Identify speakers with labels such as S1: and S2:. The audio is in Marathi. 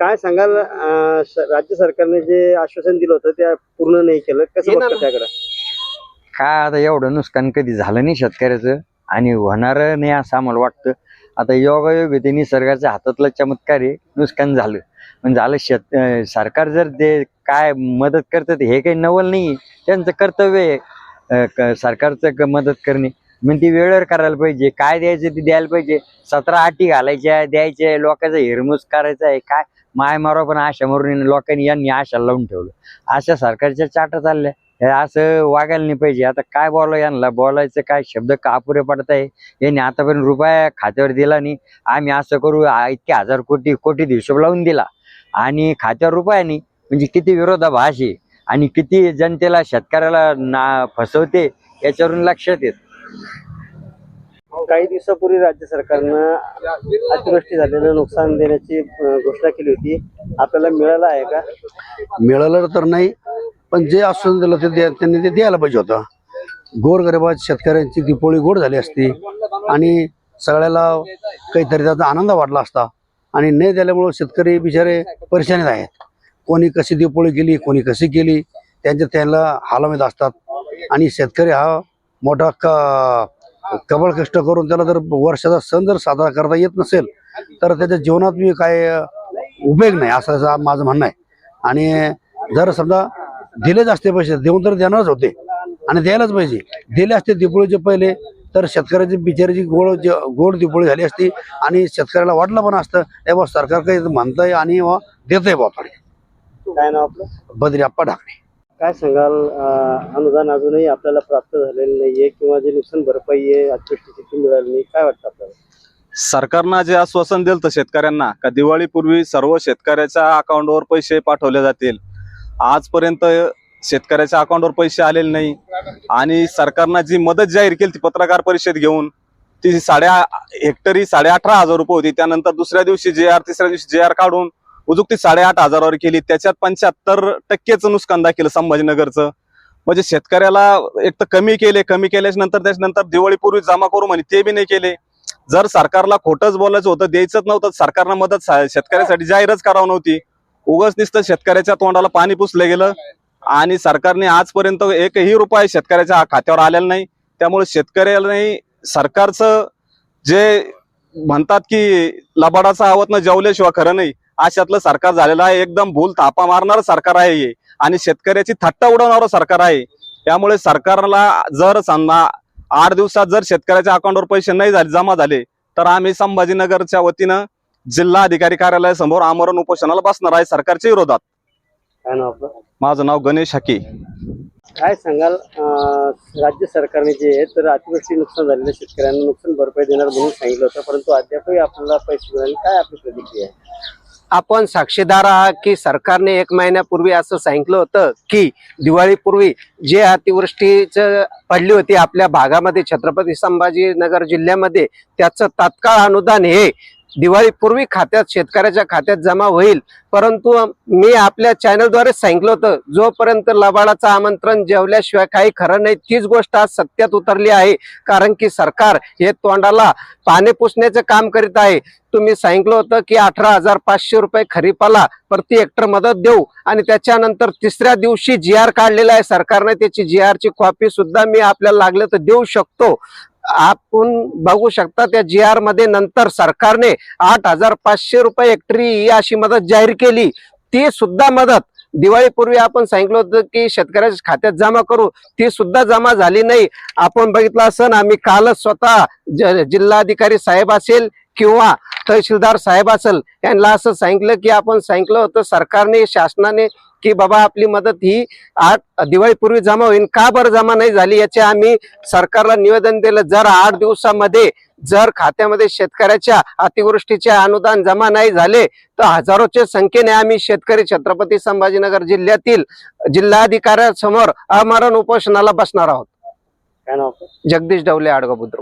S1: काय सांगाल अं, स- राज्य सरकारने जे आश्वासन दिलं होतं ते पूर्ण नाही केलं. कसं बघतं त्याकडे?
S2: काय आता एवढं नुकसान कधी झालं नाही शेतकऱ्याचं आणि होणार नाही असं आम्हाला वाटतं. आता योगायोग ते निसर्गाच्या हातातला चमत्कार आहे नुकसान झालं. पण झालं शेत अं, सरकार जर ते काय मदत करतात हे काही नवल नाही त्यांचं कर्तव्य आहे अं, क- सरकारचं क- मदत करणे. मग ती वेळेवर करायला पाहिजे. काय द्यायचं ते द्यायला पाहिजे. सतरा अटी घालायच्या द्यायच्या लोकांचा हिरमूस करायचा आहे. काय? माय मारो पण आशा मारून लोकांनी यांनी आशा लावून ठेवलं. अशा सरकारच्या चाटा चालल्या. हे असं वागायला नाही पाहिजे. आता काय बोला यांना? बोलायचं काय? शब्द का अपुरे पडत आहे यांनी आतापर्यंत रुपया खात्यावर दिला नाही. आम्ही असं करू इतके हजार कोटी कोटी हिशोब लावून दिला. आणि खात्यावर रुपया नाही. म्हणजे किती विरोधाभास आहे. आणि किती जनतेला शेतकऱ्याला ना फसवते याच्यावरून लक्षात येत.
S1: काही दिवसापूर्वी राज्य सरकारनं अतिवृष्टी झालेलं नुकसान देण्याची घोषणा केली होती. आपल्याला मिळालं आहे का?
S3: मिळालं तर नाही पण जे आश्वासन दिलं ते त्यांनी ते द्यायला पाहिजे होतं. गोरगरिबात शेतकऱ्यांची दिपोळी गोड झाली असती आणि सगळ्याला काहीतरी त्याचा आनंद वाटला असता आणि नाही दिल्यामुळं शेतकरी बिचारे परेशानीत आहेत. कोणी कशी दिपोळी केली कोणी कशी केली त्यांच्या त्यांना हालमेत असतात. आणि शेतकरी हा मोठा क कबळ कष्ट करून त्याला जर वर्षाचा सण जर साजरा करता येत नसेल तर त्याच्या जीवनात मी काय उपयोग नाही असं माझं म्हणणं आहे. आणि जर समजा दिलेच असते पैसे देऊन तर देणारच होते. आणि द्यायलाच पाहिजे. दिले असते दिपोळीचे पहिले तर शेतकऱ्याची बिचारीची गोड जे- गोड दिपोळी झाली असती आणि शेतकऱ्याला वाटलं पण असतं हे बा सरकार काही म्हणतंय आणि वा देतंय बा थोडे
S1: काय नाव आपलं?
S3: बद्री आप्पा ढाकणे.
S1: काय सांगाल? अनुदान अजूनही आपल्याला प्राप्त झालेलं नाहीये किंवा जे नुकसान भरपाई आहे अतिवृष्टीची ती मिळाली नाही. काय वाटतं आपल्याला?
S4: सरकारनं जे आश्वासन दिलं शेतकऱ्यांना का दिवाळीपूर्वी सर्व शेतकऱ्याच्या अकाउंटवर पैसे पाठवले जातील. आजपर्यंत शेतकऱ्याच्या अकाउंटवर पैसे आलेले नाही. आणि सरकारनं जी मदत जाहीर केली ती पत्रकार परिषद घेऊन ती साडे हेक्टरी साडे अठरा हजार रुपये होती. त्यानंतर दुसऱ्या दिवशी जे आर तिसऱ्या दिवशी जे आर काढून उजूक ती साडेआठ हजारावर केली. त्याच्यात पंच्याहत्तर टक्केचं नुकसान केलं संभाजीनगरचं. म्हणजे शेतकऱ्याला एक तर कमी केले कमी केल्याच्यानंतर त्याच्यानंतर दिवाळीपूर्वी जमा करू म्हणे ते बी नाही केले. जर सरकारला खोटंच बोलायचं होतं द्यायचंच नव्हतं सरकारनं मदत शेतकऱ्यासाठी जाहीरच करावं नव्हती. उगच दिसतं शेतकऱ्याच्या तोंडाला पाणी पुसलं गेलं. आणि सरकारने आजपर्यंत एकही रुपये शेतकऱ्याच्या खात्यावर आलेला नाही. त्यामुळे शेतकऱ्यालाही सरकारचं जे म्हणतात की लबाडाचा आवत ना जेवल्याशिवाय खरं नाही. अशातलं सरकार झालेलं आहे. एकदम भूल थापा मारणारं सरकार आहे हे. आणि शेतकऱ्याची थट्टा उडवणारं सरकार आहे त्यामुळे सरकारला जर समजा आठ दिवसात जर शेतकऱ्याच्या अकाउंटवर पैसे नाही झाले जमा झाले तर आम्ही संभाजीनगरच्या वतीनं जिल्हा अधिकारी कार्यालयासमोर आमरण उपोषणाला बसणार आहे सरकारच्या विरोधात.
S1: काय नाव आपलं?
S4: माझं नाव गणेश हाके.
S1: काय सांगाल अं, राज्य सरकारने जे आहे तर अतिवृष्टी नुकसान झालेल्या शेतकऱ्यांना नुकसान भरपाई देणार म्हणून सांगितलं होतं परंतु अद्यापही आपल्याला पैसे मिळाले काय आपली प्रतिक्रिया आहे?
S5: आपण साक्षीदार आहात की सरकारने एक महिन्यापूर्वी असं सांगितलं होतं की दिवाळीपूर्वी जे अतिवृष्टीचं पडली होती आपल्या भागामध्ये छत्रपती संभाजीनगर जिल्ह्यामध्ये त्याचं तात्काळ अनुदान हे दिवाळीपूर्वी खात्यात शेतकऱ्याच्या खात्यात जमा होईल. परंतु मी आपल्या चॅनलद्वारे सांगितलं होतं जोपर्यंत लबाडाचं आमंत्रण जेवल्याशिवाय काही खरं नाही तीच गोष्ट आज सत्यात उतरली आहे. कारण की सरकार हे तोंडाला पाणी पुसण्याचं काम करीत आहे. तुम्ही सांगितलं होतं की अठरा हजार पाचशे रुपये खरीपाला प्रति हेक्टर मदत देऊ. आणि त्याच्यानंतर तिसऱ्या दिवशी जी आर काढलेला आहे. सरकारने त्याची जी आर ची कॉपी सुद्धा मी आपल्याला लागलं तर देऊ शकतो. आपण बघू शकता त्या जी आरमध्ये नंतर सरकारने आठ हजार पाचशे रुपये हेक्टरी ही अशी मदत जाहीर केली. ती सुद्धा मदत. दिवाळीपूर्वी आपण सांगितलं होतं की शेतकऱ्याच्या खात्यात जमा करू. ती सुद्धा जमा झाली नाही. आपण बघितलं असं आम्ही कालच स्वतः ज- जिल्हाधिकारी साहेब असेल किंवा तहसीलदार साहेब असेल यांना असं सांगितलं की आपण सांगितलं होतं सरकारने शासनाने की बाबा आपली मदत ही आठ दिवाळीपूर्वी जमा होईल का बरं जमा नाही झाली याचे आम्ही सरकारला निवेदन दिलं. जर आठ दिवसामध्ये जर खात्यामध्ये शेतकऱ्याच्या अतिवृष्टीचे अनुदान जमा नाही झाले तर हजारोच्या संख्येने आम्ही शेतकरी छत्रपती संभाजीनगर जिल्ह्यातील जिल्हाधिकाऱ्यासमोर आमरण उपोषणाला बसणार आहोत. जगदीश डवले आडगाव बुद्रुक.